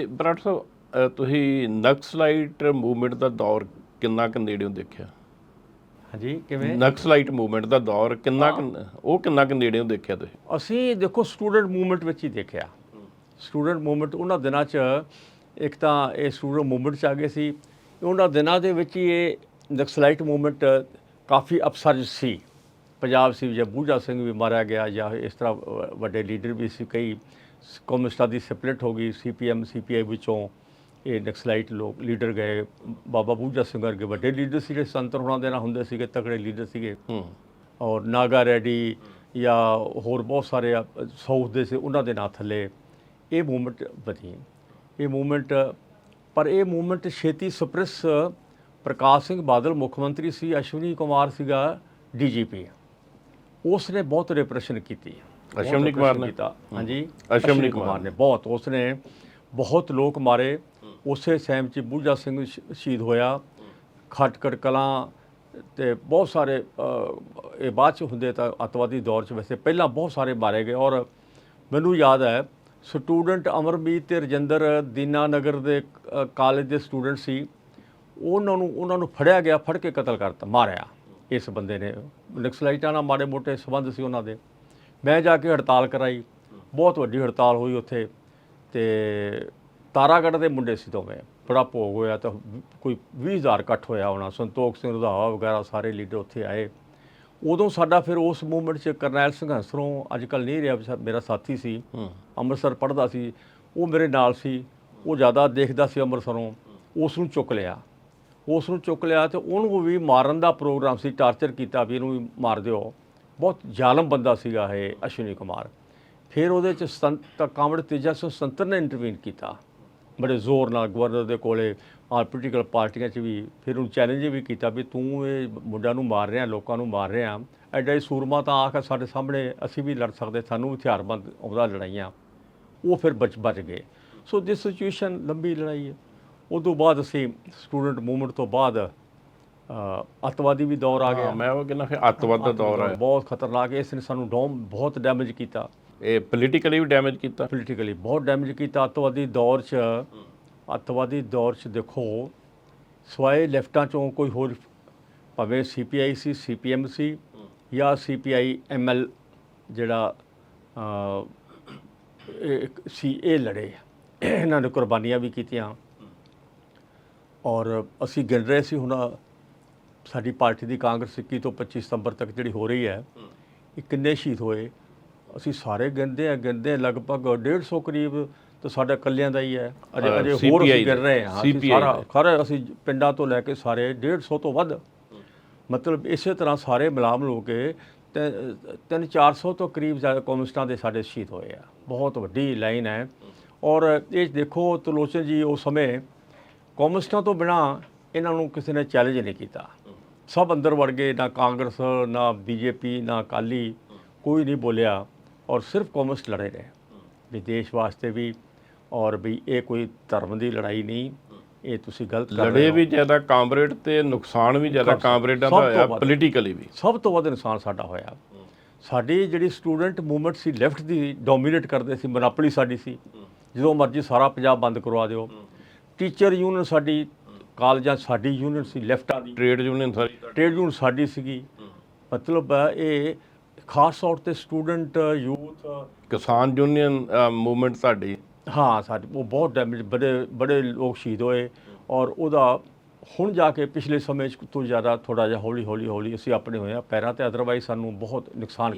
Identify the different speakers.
Speaker 1: ਤੇ ਬਰਾੜ ਸਾਹਿਬ ਤੁਸੀਂ naxalite movement ਦਾ ਦੌਰ ਕਿੰਨਾ ਕੁ ਨੇੜਿਓਂ ਦੇਖਿਆ?
Speaker 2: ਹਾਂਜੀ ਕਿਵੇਂ?
Speaker 1: ਨਕਸਲਾਈਟ ਮੂਵਮੈਂਟ ਦਾ ਦੌਰ ਕਿੰਨਾ ਉਹ ਕਿੰਨਾ ਕੁ ਨੇੜਿਓਂ ਦੇਖਿਆ ਤੁਸੀਂ?
Speaker 2: ਅਸੀਂ ਦੇਖੋ ਸਟੂਡੈਂਟ ਮੂਵਮੈਂਟ ਵਿੱਚ ਹੀ ਦੇਖਿਆ। ਸਟੂਡੈਂਟ ਮੂਵਮੈਂਟ ਉਹਨਾਂ ਦਿਨਾਂ 'ਚ ਇੱਕ ਤਾਂ ਇਹ ਸਟੂਡੈਂਟ ਮੂਵਮੈਂਟ 'ਚ ਆ ਗਏ ਸੀ। ਉਹਨਾਂ ਦਿਨਾਂ ਦੇ ਵਿੱਚ ਹੀ ਇਹ ਨਕਸਲਾਈਟ ਮੂਵਮੈਂਟ ਕਾਫੀ ਅਪਸਰਜ ਸੀ। ਪੰਜਾਬ ਸੀ ਜਾਂ ਬੂਝਾ ਸਿੰਘ ਵੀ ਮਾਰਿਆ ਗਿਆ ਜਾਂ ਇਸ ਤਰ੍ਹਾਂ ਵੱਡੇ ਲੀਡਰ ਵੀ ਸੀ ਕਈ ਕਮਿਊਨਿਸਟਾਂ ਦੀ ਸਪਲਿਟ ਹੋ ਗਈ ਸੀਪੀਐਮ ਸੀਪੀਆਈ ਵਿੱਚੋਂ ਇਹ ਨਕਸਲਾਈਟ ਲੋਕ ਲੀਡਰ ਗਏ ਬਾਬਾ ਬੂਝਾ ਸਿੰਘ ਵਰਗੇ ਵੱਡੇ ਲੀਡਰ ਸੀ ਜਿਹੜੇ ਸੰਤਰ ਹੋਣਾ ਦੇ ਨਾਲ ਹੁੰਦੇ ਸੀਗੇ ਤਕੜੇ ਲੀਡਰ ਸੀਗੇ।
Speaker 1: ਹੂੰ।
Speaker 2: ਔਰ ਨਾਗਾ ਰੈਡੀ ਜਾਂ ਹੋਰ ਬਹੁਤ ਸਾਰੇ ਸਾਊਥ ਦੇ ਸੀ ਉਹਨਾਂ ਦੇ ਨਾਂ ਥੱਲੇ ਇਹ ਮੂਵਮੈਂਟ ਬਣੀ ਇਹ ਮੂਵਮੈਂਟ ਪਰ ਇਹ ਮੂਵਮੈਂਟ ਛੇਤੀ ਸਪਰੈਸ ਪ੍ਰਕਾਸ਼ ਸਿੰਘ ਬਾਦਲ ਮੁੱਖ ਮੰਤਰੀ ਸੀ ਅਸ਼ਵਨੀ ਕੁਮਾਰ ਸੀਗਾ ਡੀਜੀਪੀ ਉਸ ਨੇ ਬਹੁਤ ਰਿਪਰੈਸ਼ਨ ਕੀਤੀ।
Speaker 1: ਅਸ਼ਵਨੀ ਕੁਮਾਰ ਨੇ?
Speaker 2: ਕੀਤਾ। ਹਾਂਜੀ।
Speaker 1: ਅਸ਼ਵਨੀ ਕੁਮਾਰ
Speaker 2: ਨੇ। ਬਹੁਤ। ਉਸ ਨੇ ਬਹੁਤ ਲੋਕ ਮਾਰੇ। ਉਸੇ ਸੈਮ ਚ ਬੂਝਾ ਸਿੰਘ ਸ਼ਹੀਦ ਹੋਇਆ। ਖਟਕੜ ਕਲਾਂ ਤੇ ਬਹੁਤ ਸਾਰੇ ਇਹ ਬਾਅਦ ਚ ਹੁੰਦੇ ਤਾਂ ਅਤਵਾਦੀ ਦੌਰ ਚ ਵੈਸੇ ਪਹਿਲਾਂ ਬਹੁਤ ਸਾਰੇ ਮਾਰੇ ਗਏ। ਔਰ ਮੈਨੂੰ ਯਾਦ ਹੈ ਸਟੂਡੈਂਟ ਅਮਰਮੀਤ ਤੇ ਰਜਿੰਦਰ ਦੀਨਾਨਗਰ ਦੇ ਅ, ਕਾਲਜ ਦੇ ਸਟੂਡੈਂਟ ਸੀ। ਉਹਨਾਂ ਨੂੰ ਉਹਨਾਂ ਨੂੰ ਫੜਿਆ ਗਿਆ ਫੜ ਕੇ ਕਤਲ ਕਰਤਾ ਮਾਰਿਆ। ਇਸ ਬੰਦੇ ਨੇ। ਨਕਸਲਾਈਟਾਂ ਨਾਲ ਮਾੜੇ ਮੋਟੇ ਸਬੰਧ ਸੀ ਉਹਨਾਂ ਦੇ। ਮੈਂ ਜਾ ਕੇ ਹੜਤਾਲ ਕਰਾਈ। ਬਹੁਤ ਵੱਡੀ ਹੜਤਾਲ ਹੋਈ ਉੱਥੇ ਤੇ ਤਾਰਾਗੜ੍ਹ ਦੇ ਮੁੰਡੇ ਸੀ ਦੋਵੇਂ। ਬੜਾ ਭੋਗ ਹੋਇਆ ਤਾਂ ਕੋਈ 20000 ਇਕੱਠ ਹੋਇਆ ਹੋਣਾ। ਸੰਤੋਖ ਸਿੰਘ ਰੰਧਾਵਾ ਵਗੈਰਾ ਸਾਰੇ ਲੀਡਰ ਉੱਥੇ ਆਏ। ਉਦੋਂ ਸਾਡਾ ਫਿਰ ਉਸ ਮੂਵਮੈਂਟ 'ਚ ਕਰਨੈਲ ਸਿੰਘ ਹੰਸਰੋਂ ਅੱਜ ਕੱਲ ਨਹੀਂ ਰਿਹਾ ਮੇਰਾ ਸਾਥੀ ਸੀ। ਅੰਮ੍ਰਿਤਸਰ ਪੜ੍ਹਦਾ ਸੀ। ਉਹ ਮੇਰੇ ਨਾਲ ਸੀ। ਉਹ ਜ਼ਿਆਦਾ ਦੇਖਦਾ ਸੀ ਅੰਮ੍ਰਿਤਸਰੋਂ। ਉਸ ਨੂੰ ਚੁੱਕ ਲਿਆ। ਉਸ ਨੂੰ ਚੁੱਕ ਲਿਆ ਤੇ ਉਹਨੂੰ ਵੀ ਮਾਰਨ ਦਾ ਪ੍ਰੋਗਰਾਮ ਸੀ, ਟਾਰਚਰ ਕੀਤਾ, ਵੀ ਇਹਨੂੰ ਵੀ ਮਾਰ ਦਿਓ। ਬਹੁਤ ਜ਼ਾਲਮ ਬੰਦਾ ਸੀਗਾ ਇਹ ਅਸ਼ਵਨੀ ਕੁਮਾਰ। ਫਿਰ ਉਹਦੇ ਚ ਸੰਤ ਕਾਮੜ ਤੇਜਾ ਸਿੰਘ ਸੰਤਰ ਨੇ ਇੰਟਰਵੀਨ ਕੀਤਾ। ਬੜੇ ਜ਼ੋਰ ਨਾਲ ਗਵਰਨਰ ਦੇ ਕੋਲੇ ਆਲ ਪੋਲੀਟੀਕਲ ਪਾਰਟੀਆਂ 'ਚ ਵੀ, ਫਿਰ ਉਹਨੂੰ ਚੈਲੰਜ ਵੀ ਕੀਤਾ ਵੀ ਤੂੰ ਇਹ ਮੁੰਡਾ ਨੂੰ ਮਾਰ ਰਿਹਾ, ਲੋਕਾਂ ਨੂੰ ਮਾਰ ਰਿਹਾ। ਐਡਾ ਹੀ ਸੂਰਮਾ ਤਾਂ ਆ ਕੇ ਸਾਡੇ ਸਾਹਮਣੇ, ਅਸੀਂ ਵੀ ਲੜ ਸਕਦੇ, ਸਾਨੂੰ ਹਥਿਆਰਬੰਦ ਆਉਂਦਾ ਲੜਾਈਆਂ। ਉਹ ਫਿਰ ਬਚ ਬਚ ਗਏ। ਸੋ ਦਿਸ ਸਿਚੁਏਸ਼ਨ ਲੰਬੀ ਲੜਾਈ ਹੈ। ਉਸ ਤੋਂ ਬਾਅਦ ਅਸੀਂ ਸਟੂਡੈਂਟ ਮੂਵਮੈਂਟ ਤੋਂ ਬਾਅਦ ਅੱਤਵਾਦੀ ਵੀ ਦੌਰ ਆ ਗਿਆ।
Speaker 1: ਮੈਂ ਉਹ ਕਹਿੰਦਾ ਫਿਰ ਅੱਤਵਾਦ ਦਾ ਦੌਰ ਆਇਆ।
Speaker 2: ਬਹੁਤ ਖਤਰਨਾਕ ਇਸ ਨੇ ਸਾਨੂੰ ਡੋਮ ਬਹੁਤ ਡੈਮੇਜ ਕੀਤਾ।
Speaker 1: ਇਹ ਪੋਲੀਟੀਕਲੀ ਵੀ ਡੈਮੇਜ ਕੀਤਾ?
Speaker 2: ਪੋਲੀਟੀਕਲੀ ਬਹੁਤ ਡੈਮੇਜ ਕੀਤਾ। ਅੱਤਵਾਦੀ ਦੌਰ 'ਚ ਅੱਤਵਾਦੀ ਦੌਰ 'ਚ ਦੇਖੋ ਸਵਾਏ ਲੈਫਟਾਂ 'ਚੋਂ ਕੋਈ ਹੋਰ ਭਾਵੇਂ ਸੀਪੀਆਈ ਸੀ ਸੀਪੀਐਮ ਸੀ ਜਾਂ ਸੀਪੀਆਈ ਐਮਐਲ ਜਿਹੜਾ ਸੀ ਇਹ ਲੜੇ। ਇਹਨਾਂ ਨੇ ਕੁਰਬਾਨੀਆਂ ਵੀ ਕੀਤੀਆਂ। ਔਰ ਅਸੀਂ ਗਿਣ ਰਹੇ ਸੀ ਹੁਣ ਸਾਡੀ ਪਾਰਟੀ ਦੀ ਕਾਂਗਰਸ 21 ਤੋਂ 25 ਸਤੰਬਰ ਤੱਕ ਜਿਹੜੀ ਹੋ ਰਹੀ ਹੈ ਇਹ ਕਿੰਨੇ ਸ਼ਹੀਦ ਹੋਏ? ਅਸੀਂ ਸਾਰੇ ਗਿਣਦੇ ਆ ਗਿਣਦੇ ਆ ਲਗਭਗ 150 ਕਰੀਬ ਤਾਂ ਸਾਡਾ ਕੱਲਿਆਂ ਦਾ ਹੀ ਹੈ। ਅਜੇ ਅਜੇ ਹੋਰ ਅਸੀਂ ਗਿਣ ਰਹੇ ਹਾਂ ਅਸੀਂ ਸਾਰਾ। ਸਾਰਾ ਅਸੀਂ ਪਿੰਡਾਂ ਤੋਂ ਲੈ ਕੇ ਸਾਰੇ 150 ਤੋਂ ਵੱਧ। ਮਤਲਬ ਇਸੇ ਤਰ੍ਹਾਂ ਸਾਰੇ ਮਿਲਾਮ ਲੋ ਕੇ ਤੇ 3-400 ਤੋਂ ਕਰੀਬ ਜ਼ਿਆਦਾ ਕਮਿਊਨਿਸਟਾਂ ਦੇ ਸਾਡੇ ਸ਼ਹੀਦ ਹੋਏ ਆ। ਬਹੁਤ ਵੱਡੀ ਲਾਈਨ ਹੈ। ਔਰ ਇਹ ਦੇਖੋ ਤਲੋਚਨ ਜੀ ਉਸ ਸਮੇਂ ਕਮਿਊਨਿਸਟਾਂ ਤੋਂ ਬਿਨਾ ਇਹਨਾਂ ਨੂੰ ਕਿਸੇ ਨੇ ਚੈਲੰਜ ਨਹੀਂ ਕੀਤਾ। ਸਭ ਅੰਦਰ ਵੜ ਗਏ ਨਾ ਕਾਂਗਰਸ ਨਾ ਬੀਜੇਪੀ ਨਾ ਅਕਾਲੀ ਕੋਈ ਨਹੀਂ ਬੋਲਿਆ ਔਰ ਸਿਰਫ ਕਮਿਊਨਿਸਟ ਲੜੇ ਰਹੇ। ਵੀ ਦੇਸ਼ ਵਾਸਤੇ ਵੀ ਔਰ ਵੀ ਇਹ ਕੋਈ ਧਰਮ ਦੀ ਲੜਾਈ ਨਹੀਂ ਇਹ ਤੁਸੀਂ ਗਲਤ ਕਰ ਰਹੇ
Speaker 1: ਲੜੇ ਵੀ ਜ਼ਿਆਦਾ ਕਾਮਰੇਡ ਤੇ ਨੁਕਸਾਨ ਵੀ ਜ਼ਿਆਦਾ ਕਾਮਰੇਡਾਂ ਦਾ ਹੋਇਆ। ਪੋਲੀਟੀਕਲੀ ਵੀ।
Speaker 2: ਸਭ ਤੋਂ ਵੱਧ ਇਨਸਾਨ ਸਾਡਾ ਹੋਇਆ। ਸਾਡੀ ਜਿਹੜੀ ਸਟੂਡੈਂਟ ਮੂਵਮੈਂਟ ਸੀ ਲੈਫਟ ਦੀ ਡੋਮੀਨੇਟ ਕਰਦੇ ਸੀ ਮੋਨੋਪੋਲੀ ਸਾਡੀ ਸੀ। ਜਦੋਂ ਮਰਜ਼ੀ ਸਾਰਾ ਪੰਜਾਬ ਬੰਦ ਕਰਵਾ ਦਿਓ। ਟੀਚਰ ਯੂਨੀਅਨ ਸਾਡੀ ਕਾਲਜਾਂ ਸਾਡੀ ਯੂਨੀਅਨ ਸੀ ਲੈਫਟਾਂ ਦੀ।
Speaker 1: ਟ੍ਰੇਡ ਯੂਨੀਅਨ ਸਾਰੀ
Speaker 2: ਟ੍ਰੇਡ ਯੂਨੀਅਨ ਸਾਡੀ ਸੀਗੀ। ਮਤਲਬ ਇਹ ਖਾਸ ਤੌਰ ਤੇ ਸਟੂਡੈਂਟ ਯੂਥ।
Speaker 1: ਕਿਸਾਨ ਯੂਨੀਅਨ ਮੂਵਮੈਂਟ ਸਾਡੀ।
Speaker 2: ਹਾਂ ਸਾਡੇ ਉਹ ਬਹੁਤ ਡੈਮੇਜ ਬੜੇ ਬੜੇ ਲੋਕ ਸ਼ਹੀਦ ਹੋਏ ਔਰ ਉਹਦਾ ਹੁਣ ਜਾ ਕੇ ਪਿਛਲੇ ਸਮੇਂ 'ਚ ਤੋਂ ਜ਼ਿਆਦਾ ਥੋੜਾ ਜਿਹਾ ਹੌਲੀ ਹੌਲੀ ਹੌਲੀ ਅਸੀਂ ਆਪਣੇ ਹੋਏ ਆ ਪੈਰਾਂ ਤੇ ਅਦਰਵਾਈਜ਼ ਸਾਨੂੰ ਬਹੁਤ ਨੁਕਸਾਨ